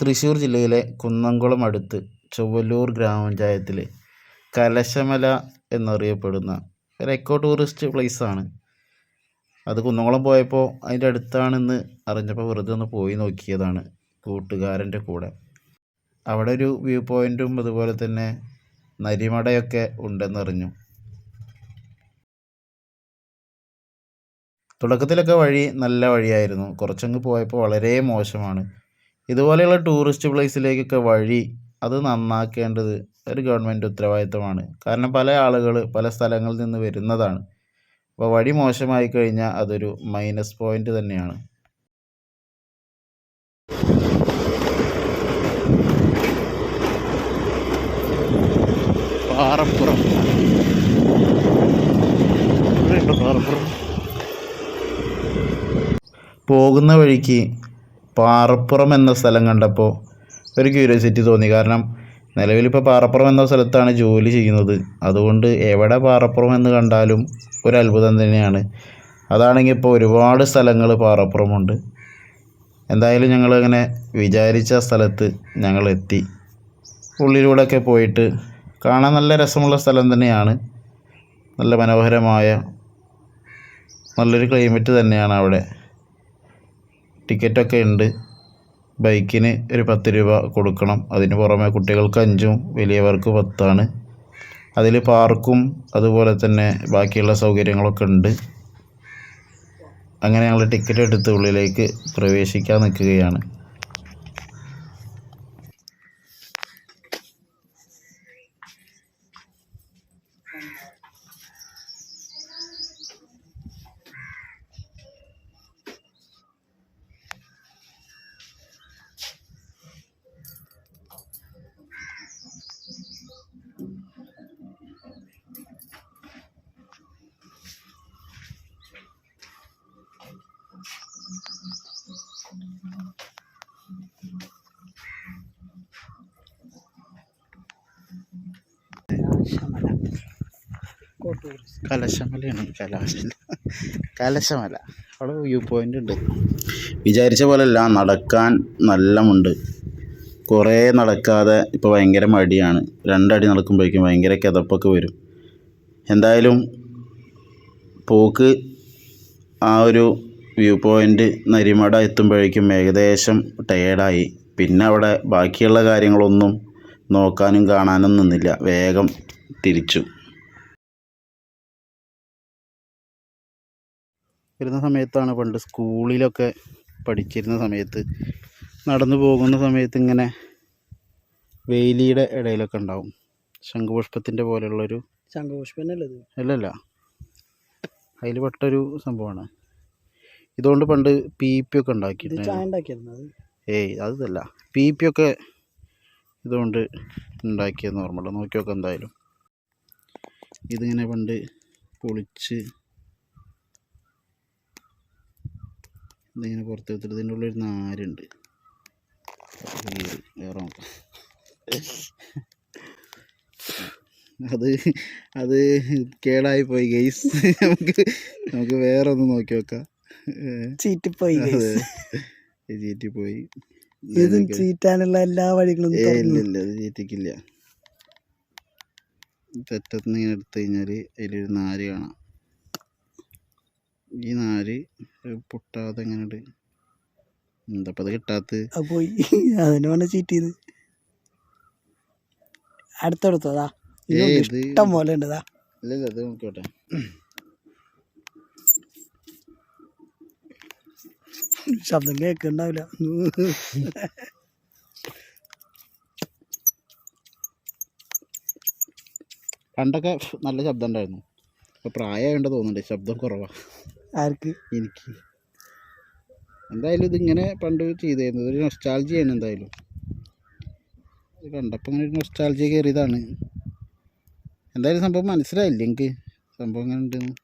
തൃശ്ശൂർ ജില്ലയിലെ കുന്നംകുളം അടുത്ത് ചൊവ്വല്ലൂർ ഗ്രാമപഞ്ചായത്തിൽ കലശമല എന്നറിയപ്പെടുന്ന ഒരു എക്കോ ടൂറിസ്റ്റ് പ്ലേസാണ് അത് കുന്നംകുളം പോയപ്പോൾ അതിന്റെ അടുത്താണെന്ന് അറിഞ്ഞപ്പോൾ വെറുതെ ഒന്ന് പോയി നോക്കിയതാണ് കൂട്ടുകാരന്റെ കൂടെ. അവിടെ ഒരു വ്യൂ പോയിന്റും അതുപോലെ തന്നെ നരിമടയൊക്കെ ഉണ്ടെന്നറിഞ്ഞു. തുടക്കത്തിലൊക്കെ വഴി നല്ല വഴിയായിരുന്നു. കുറച്ചങ്ങ് പോയപ്പോൾ വളരെ മോശമാണ്. ഇതുപോലെയുള്ള ടൂറിസ്റ്റ് പ്ലേസിലേക്കൊക്കെ വഴി അത് നന്നാക്കേണ്ടത് ഒരു ഗവൺമെന്റ് ഉത്തരവാദിത്തമാണ്. കാരണം പല ആളുകൾ പല സ്ഥലങ്ങളിൽ നിന്ന് വരുന്നതാണ്. അപ്പോൾ വഴി മോശമായി കഴിഞ്ഞാൽ അതൊരു മൈനസ് പോയിന്റ് തന്നെയാണ്. പാറപ്പുറം. ഇവിടെയുണ്ടോ പാറപ്പുറം? പോകുന്ന വഴിക്ക് പാറപ്പുറം എന്ന സ്ഥലം കണ്ടപ്പോൾ ഒരു ക്യൂരിയോസിറ്റി തോന്നി. കാരണം നിലവിലിപ്പോൾ പാറപ്പുറം എന്ന സ്ഥലത്താണ് ജോലി ചെയ്യുന്നത്. അതുകൊണ്ട് എവിടെ പാറപ്പുറം എന്ന് കണ്ടാലും ഒരു അത്ഭുതം തന്നെയാണ്. അതാണെങ്കിൽ ഇപ്പോൾ ഒരുപാട് സ്ഥലങ്ങൾ പാറപ്പുറമുണ്ട്. എന്തായാലും ഞങ്ങളങ്ങനെ വിചാരിച്ച സ്ഥലത്ത് ഞങ്ങൾ എത്തി ഉള്ളിലൂടെയൊക്കെ പോയിട്ട് കാണാൻ നല്ല രസമുള്ള സ്ഥലം തന്നെയാണ്. നല്ല മനോഹരമായ നല്ലൊരു ക്ലൈമറ്റ് തന്നെയാണ് അവിടെ. ടിക്കറ്റൊക്കെ ഉണ്ട്. ബൈക്കിന് ഒരു പത്ത് രൂപ കൊടുക്കണം. അതിന് പുറമെ കുട്ടികൾക്ക് അഞ്ചും വലിയവർക്ക് പത്താണ്. അതിൽ പാർക്കും അതുപോലെ തന്നെ ബാക്കിയുള്ള സൗകര്യങ്ങളൊക്കെ ഉണ്ട്. അങ്ങനെ ഞങ്ങൾ ടിക്കറ്റ് എടുത്ത് ഉള്ളിലേക്ക് പ്രവേശിക്കാൻ നിൽക്കുകയാണ്. കലശമലയാണ് കലാശല കലശമല. അവിടെ വ്യൂ പോയിന്റ് ഉണ്ട്. വിചാരിച്ച പോലെയല്ല നടക്കാൻ നല്ലമുണ്ട്. കുറേ നടക്കാതെ ഇപ്പോൾ ഭയങ്കര മടിയാണ്. രണ്ടടി നടക്കുമ്പോഴേക്കും ഭയങ്കര കിതപ്പൊക്കെ വരും. എന്തായാലും പോക്ക് ആ ഒരു വ്യൂ പോയിന്റ് നരിമട എത്തുമ്പോഴേക്കും ഏകദേശം ടയേർഡായി പിന്നെ അവിടെ ബാക്കിയുള്ള കാര്യങ്ങളൊന്നും നോക്കാനും കാണാനും നിന്നില്ല. വേഗം തിരിച്ചു. വരുന്ന സമയത്താണ് പണ്ട് സ്കൂളിലൊക്കെ പഠിച്ചിരുന്ന സമയത്ത് നടന്നു പോകുന്ന സമയത്ത് ഇങ്ങനെ വേലിയുടെ ഇടയിലൊക്കെ ഉണ്ടാവും. ശംഖുപുഷ്പത്തിന്റെ പോലെയുള്ളൊരു ശംഖുപുഷ്പനല്ലത് അല്ലല്ല. അതിൽ പെട്ടൊരു സംഭവമാണ്. ഇതുകൊണ്ട് പണ്ട് പി പി ഒക്കെ ഇത് ഉണ്ടാക്കിയിട്ടുണ്ട് ഏയ് അതല്ല പി പി ഒക്കെ ഇതുകൊണ്ട് ഉണ്ടാക്കിയത് ഓർമ്മയുള്ളൂ നോക്കി നോക്കാം എന്തായാലും. ഇതിങ്ങനെ പണ്ട് പൊളിച്ച് ഇതിങ്ങനെ പുറത്ത് വെച്ചിട്ട് ഇതിന്റെ ഉള്ളിൽ ഒരു നാരുണ്ട്. വേറെ നോക്കാം. അത് അത് കേടായി പോയി ഗെയ്സ് നമുക്ക് നമുക്ക് വേറെ ഒന്ന് നോക്കി നോക്കാം ചീറ്റിപ്പോയി ചീറ്റാനുള്ള എല്ലാ വഴികളും ഇല്ല ഇല്ല അത് ചീറ്റിക്കില്ല. തെറ്റത്തുനിന്ന് ഇങ്ങനെ എടുത്തു കഴിഞ്ഞാൽ അതിലൊരു നാര് കാണാം. ഈ നാര് പൊട്ടാതെ എങ്ങനെ എന്താപ്പത് കിട്ടാത്ത പോയി. അതിനാണ് ചീറ്റ് ചെയ്ത്. അടുത്തടുത്തതാ ഇഷ്ടം പോലെ ഉണ്ടതാ. ഇല്ല അത് നോക്കോട്ടെ ശബ്ദം കേൾക്കണ്ടാവില്ല. പണ്ടൊക്കെ നല്ല ശബ്ദം ഉണ്ടായിരുന്നു ഇപ്പോൾ പ്രായമായോണ്ട് തോന്നുന്നുണ്ട് ശബ്ദം കുറവാണ് ആർക്ക്? എനിക്ക്. എന്തായാലും ഇതിങ്ങനെ പണ്ട് ചെയ്തായിരുന്നു ഒരു നൊസ്റ്റാൾജിയാണ് എന്തായാലും. ഇത് കണ്ടപ്പോൾ ഇങ്ങനെ ഒരു നൊസ്റ്റാൾജി കയറിയതാണ്. എന്തായാലും സംഭവം മനസ്സിലായില്ല എനിക്ക്? സംഭവം എങ്ങനെ ഉണ്ടെന്ന്?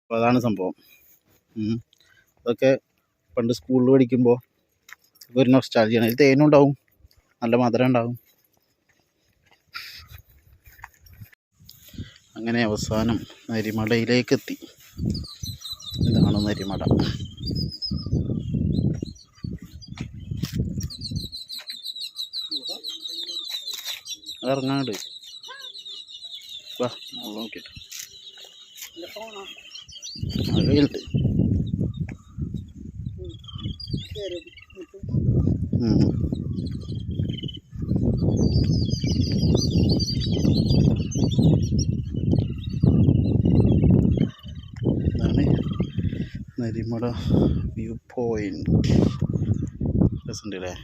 അപ്പോൾ അതാണ് സംഭവം. അതൊക്കെ പണ്ട് സ്കൂളിൽ പഠിക്കുമ്പോൾ ഒരു നൊസ്റ്റാൾജിയാണ് ഇതിൽ തേനും ഉണ്ടാവും നല്ല മധുരം ഉണ്ടാവും. അങ്ങനെ അവസാനം നരിമടയിലേക്ക് എത്തി ഇതാണ് നരിമട ഇറങ്ങാണ്ട്. വാ നോക്കിട്ട് കയ്യിലുണ്ട് ഉം. ഇതാണ് നരിമട വ്യൂ പോയിന്റ് രസമുണ്ട് അല്ലേ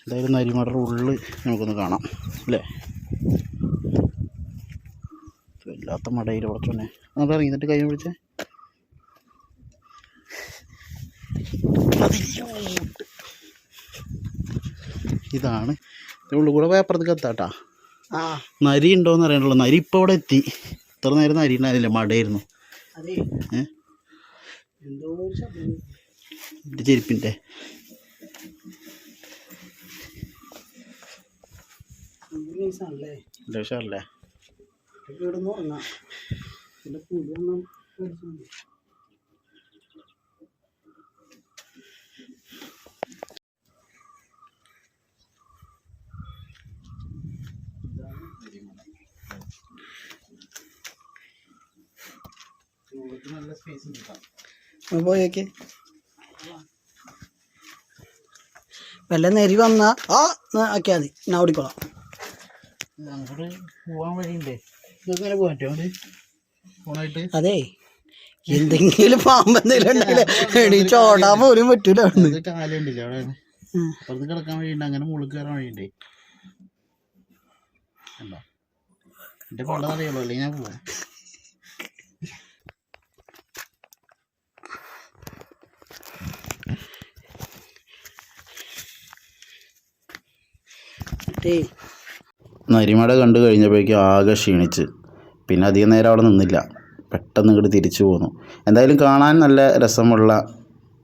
എന്തായാലും നരിമടയുടെ ഉള്ളിൽ നമുക്കൊന്ന് കാണാം അല്ലേ? വല്ലാത്ത മടയിൽ കുറച്ചൊന്നെ അങ്ങോട്ട് ഇറങ്ങിയിട്ട് കൈ പിടിച്ചേ. ഇതാണ് ഇതിന്റെ കൂടെ കൂടെ അപ്പുറത്തേക്ക് എത്താട്ടാ നരി ഉണ്ടോയെന്ന് അറിയണല്ലോ നരി ഇപ്പോൾ ഇവിടെ എത്തി. ഇത്ര നേരം നരി ഉണ്ടായിരുന്നില്ല മടയായിരുന്നു. ഏഹ് ചെരുപ്പിന്റെ. നൈസാണല്ലേ ലക്ഷമല്ലേ ഇവിടെ നിന്ന് ഉറങ്ങാം പിന്നെ പുലി ഒന്നും പേടിച്ചാൽ മതി. നല്ല സ്പേസ് ഉണ്ട് ഒന്ന് പോയേക്ക് വല്ല നെരി വന്നാ ആ ന്ന് ആക്കിയാ മതി. ഞാൻ ഓടിക്കോളാം. അങ്ങോട്ട് പോകാൻ വഴിയുണ്ടേ. ഇതൊക്കെ ഇങ്ങനെ പോകാൻ പറ്റുമോ അങ്ങോട്ട്? ഫോണായിട്ട്? അതെ. എന്തെങ്കിലും പാമ്പ് എന്തെങ്കിലും ഉണ്ടെങ്കിൽ എണീച്ച് ഓടാൻ പോലും പറ്റൂല കാലുണ്ടല്ലോ അവിടെ. അപ്പുറത്ത് കിടക്കാൻ വഴിയുണ്ട്. അങ്ങനെ മുകളിൽ കയറാൻ വഴിയുണ്ടേ. അല്ലെങ്കിൽ ഞാൻ പോവാം. മറ്റേ നരിമട കണ്ടു കഴിഞ്ഞപ്പോഴേക്കും ആകെ ക്ഷീണിച്ച്. പിന്നെ അധികം നേരം അവിടെ നിന്നില്ല. പെട്ടെന്ന് ഇങ്ങോട്ട് തിരിച്ചു പോന്നു. എന്തായാലും കാണാൻ നല്ല രസമുള്ള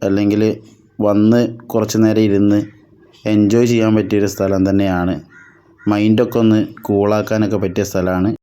അല്ലെങ്കിൽ വന്ന് കുറച്ച് നേരം ഇരുന്ന് എൻജോയ് ചെയ്യാൻ പറ്റിയൊരു സ്ഥലം തന്നെയാണ്. മൈൻഡൊക്കെ ഒന്ന് കൂളാക്കാനൊക്കെ പറ്റിയ സ്ഥലമാണ്.